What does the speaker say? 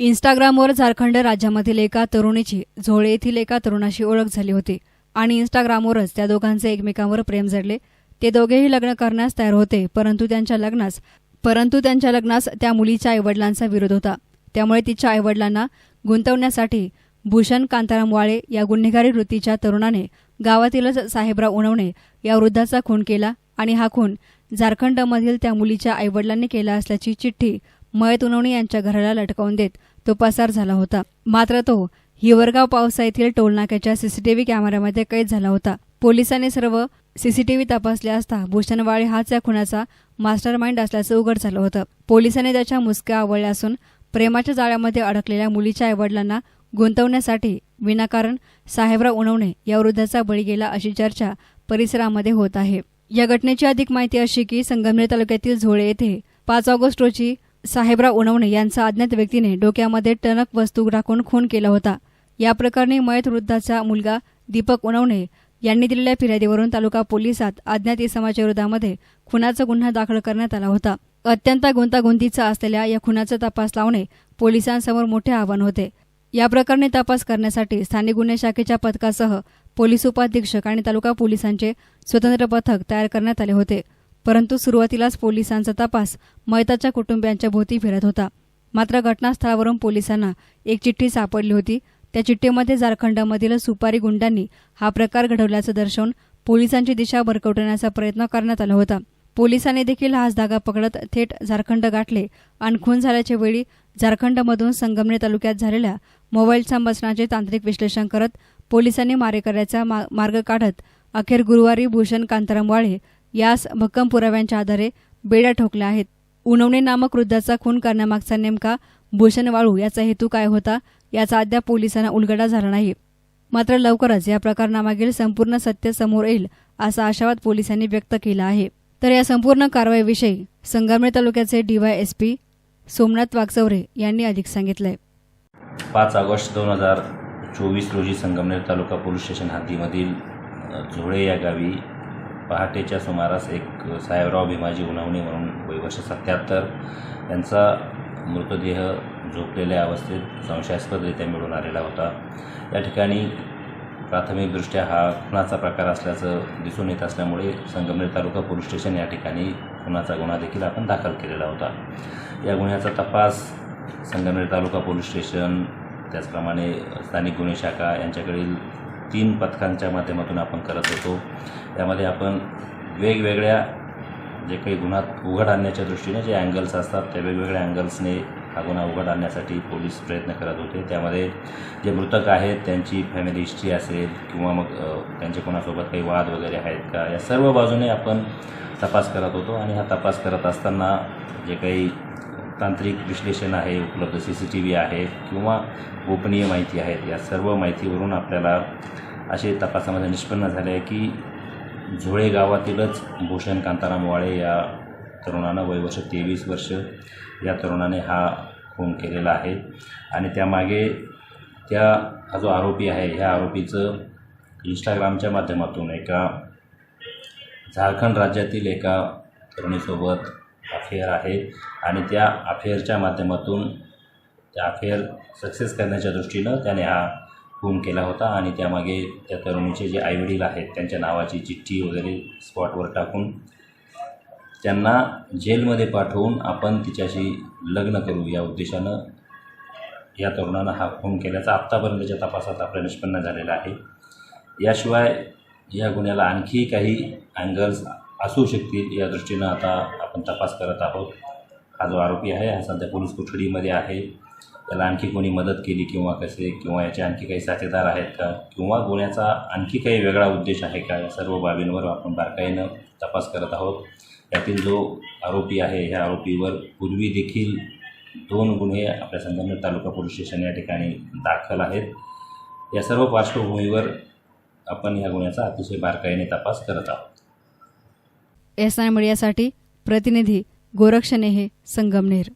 इंस्टाग्रामवर झारखंड राज्यामधील एका तरुणीची झोळे येथील एका तरुणाशी ओळख झाली होती आणि इंस्टाग्रामवरच त्या दोघांचे एकमेकांवर प्रेम जडले. ते दोघेही लग्न करण्यास तयार होते परंतु त्यांच्या लग्नास परंतु त्यांच्या लग्नास त्या मुलीच्या आईवडिलांचा विरोध होता. त्यामुळे तिच्या आईवडिलांना गुंतवण्यासाठी भूषण कांताराम वाळे या गुन्हेगारी वृत्तीच्या तरुणाने गावातीलच साहेबराव उणवणे या वृद्धाचा खून केला आणि हा खून झारखंडमधील त्या मुलीच्या आईवडिलांनी केला असल्याची चिठ्ठी मयत उनवणे यांच्या घराला लटकावून देत तो पसार झाला होता. मात्र तो हिवरगाव पावसा येथील टोलनाक्याच्या सीसीटीव्ही कॅमेऱ्यामध्ये कैद झाला होता. पोलिसांनी सर्व सीसीटीव्ही तपासले असता भूषणवाळे हाच या खुनाचा मास्टर माइंड असल्याचं उघड झालं होतं. पोलिसांनी त्याच्या मुसक्या आवळल्या असून प्रेमाच्या जाळ्यामध्ये अडकलेल्या मुलीच्या आईवडिलांना गुंतवण्यासाठी विनाकारण साहेबराव उणवणे या वृद्धाचा बळी गेला अशी चर्चा परिसरामध्ये होत आहे. या घटनेची अधिक माहिती अशी की संगमनेर तालुक्यातील झोळे येथे पाच ऑगस्ट रोजी साहेबराव उणवणे यांचा अज्ञात व्यक्तीने डोक्यामध्ये टणक वस्तू टाकून खून केला होता. या प्रकरणी मयत वृद्धाचा मुलगा दीपक उणवणे यांनी दिलेल्या फिर्यादीवरून तालुका पोलिसात अज्ञात इसमाच्या विरोधामध्ये खुनाचा गुन्हा दाखल करण्यात आला होता. अत्यंत गुंतागुंतीचा असलेल्या या खुनाचा तपास लावणे पोलिसांसमोर मोठे आव्हान होते. या प्रकरणी तपास करण्यासाठी स्थानिक गुन्हे शाखेच्या पथकासह पोलीस उपाधीक्षक आणि तालुका पोलिसांचे स्वतंत्र पथक तयार करण्यात आले होते. परंतु सुरुवातीलाच पोलिसांचा तपास मयताच्या कुटुंबियांच्या भोवती फिरत होता. मात्र घटनास्थळावरून पोलिसांना एक चिठ्ठी सापडली होती. त्या चिठ्ठीमध्ये झारखंडमधील सुपारी गुंडांनी हा प्रकार घडवल्याचं दर्शवून पोलिसांची दिशा भरकवण्याचा प्रयत्न करण्यात आला होता. पोलिसांनी देखील हाच धागा पकडत थेट झारखंड गाठले. आणि खून झाल्याच्या वेळी झारखंडमधून संगमनेर तालुक्यात झालेल्या मोबाईल संभाषणाचे तांत्रिक विश्लेषण करत पोलिसांनी मारेकऱ्याचा मा मार्ग काढत अखेर गुरुवारी भूषण कांताराम वाळे यास भक्कम पुराव्यांच्या आधारे बेड्या ठोकल्या आहेत. उनवणे नामक वृद्धाचा खून करण्यामागचा नेमका भूषण वाळू याचा हेतू काय होता याचा अद्याप पोलिसांना उलगडा झाला नाही. मात्र लवकरच या प्रकरणामागील संपूर्ण सत्य समोर येईल असा आशावाद पोलिसांनी व्यक्त केला आहे. तर या संपूर्ण कारवाईविषयी संगमनेर तालुक्याचे डीवायएसपी सोमनाथ वागचौरे यांनी अधिक सांगितलंय. पाच ऑगस्ट दोन हजार चोवीस रोजी संगमनेर तालुका पोलीस स्टेशन हद्दीमधील झोळे या गावी पहाटेच्या सुमारास एक साहेबराव भीमाजी उन्हावणे म्हणून वय वर्ष सत्याहत्तर. यांचा मृतदेह झोपलेल्या अवस्थेत संशयास्पदरित्या मिळून आलेला होता. या ठिकाणी प्राथमिकदृष्ट्या हा खुनाचा प्रकार असल्याचं दिसून येत असल्यामुळे संगमनेर तालुका पोलीस स्टेशन या ठिकाणी खुनाचा गुन्हा देखील आपण दाखल केलेला होता. या गुन्ह्याचा तपास संगमनेर तालुका पोलीस स्टेशन त्याचप्रमाणे स्थानिक गुन्हे शाखा यांच्याकडील तीन पथकांच्या माध्यमातून आपण करत होतो. त्यामध्ये आपण वेगवेगळ्या जे काही गुन्हात उघड आणण्याच्या दृष्टीने जे अँगल्स असतात त्या वेगवेगळ्या अँगल्सने हा गुन्हा उघड आणण्यासाठी पोलीस प्रयत्न करत होते. त्यामध्ये जे मृतक आहेत त्यांची फॅमिली हिस्ट्री असेल किंवा मग त्यांचे कोणासोबत काही वाद वगैरे आहेत का या सर्व बाजूने आपण तपास करत होतो. आणि हा तपास करत असताना जे काही तांत्रिक विश्लेषण आहे उपलब्ध सी सी टी व्ही आहे किंवा गोपनीय माहिती आहेत या सर्व माहितीवरून आपल्याला असे तपासामध्ये निष्पन्न झाले आहे की झोळे गावातीलच भूषण कांताराम वाळे या तरुणानं वय वर्ष तेवीस वर्ष या तरुणाने हा खून केलेला आहे. आणि त्यामागे त्या हा जो आरोपी आहे ह्या आरोपीचं इंस्टाग्रामच्या माध्यमातून एका झारखंड राज्यातील एका तरुणीसोबत अफेअर आहे. आणि त्या अफेअरच्या माध्यमातून त्या अफेअर सक्सेस करण्याच्या दृष्टीनं त्याने हा खून केला होता आणि त्यामागे त्या तरुणीचे जे आईवडील आहेत त्यांच्या नावाची चिठ्ठी वगैरे स्पॉटवर टाकून त्यांना जेलमध्ये पाठवून आपण तिच्याशी लग्न करू या उद्देशानं या तरुणानं हा खून केल्याचा आत्तापर्यंतच्या तपासात आपल्या निष्पन्न झालेला आहे. याशिवाय या गुन्ह्याला आणखी काही अँगल्स असू शकतील या दृष्टीनं आता आपण तपास करत आहोत. हा जो आरोपी आहे हा सध्या पोलीस कोठडीमध्ये आहे. त्याला आणखी कोणी मदत केली किंवा कसे किंवा याचे आणखी काही साथीदार आहेत का किंवा गुन्ह्याचा आणखी काही वेगळा उद्देश आहे का या सर्व बाबींवर आपण बारकाईनं तपास करत आहोत. यातील जो आरोपी आहे ह्या आरोपीवर पूर्वी देखील दोन गुन्हे आपल्या संगमनेर तालुका पोलीस स्टेशन या ठिकाणी दाखल आहेत. या सर्व पार्श्वभूमीवर आपण या गुन्ह्याचा अतिशय बारकाईने तपास करत आहोत. एस आय मीडियासाठी प्रतिनिधी गोरक्षनेहे संगमनेर.